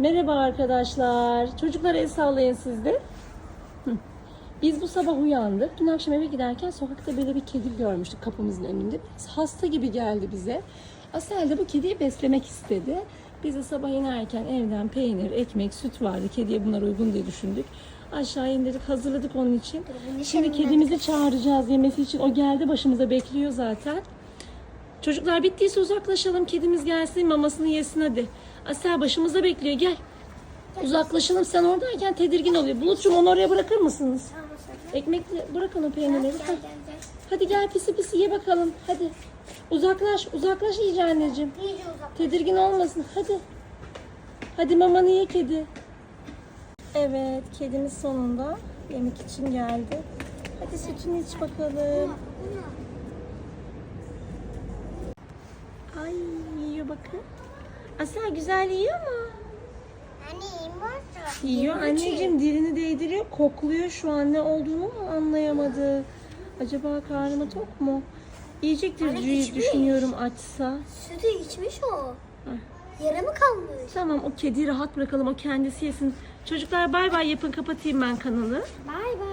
Merhaba arkadaşlar. Çocuklara el sallayın siz de. Biz bu sabah uyandık. Dün akşam eve giderken sokakta böyle bir kedi görmüştük kapımızın önünde. Biraz hasta gibi geldi bize. Asel de bu kediyi beslemek istedi. Biz de sabah inerken evden peynir, ekmek, süt vardı. Kediye bunlar uygun diye düşündük. Aşağı indirdik, hazırladık onun için. Şimdi kedimizi çağıracağız yemesi için. O geldi başımıza bekliyor zaten. Çocuklar bittiyse uzaklaşalım. Kedimiz gelsin mamasını yesin hadi. Asel başımızda bekliyor gel. Uzaklaşalım sen oradayken tedirgin oluyor. Bulutçum onu oraya bırakır mısınız? Ekmekle bırakın o peynirleri. Gel. Hadi gel pisi pisi ye bakalım. Hadi. Uzaklaş uzaklaş iyice anneciğim. İyice uzak. Tedirgin olmasın. Hadi. Hadi mamanı ye kedi. Evet kedimiz sonunda yemek için geldi. Hadi sütünü iç bakalım. Ay yiyor bakın. Asel güzel yiyor mu? Anne. Yiyor anneciğim dilini değdiriyor kokluyor şu an ne olduğunu mu anlayamadı. Acaba karnı tok mu? Yiyecektir Anne, diye içmiş. düşünüyorum açsa. Sütü içmiş o. Yere mi kalmış? Tamam o kediyi rahat bırakalım o kendisi yesin. Çocuklar bay bay yapın kapatayım ben kanalı. Bay bay.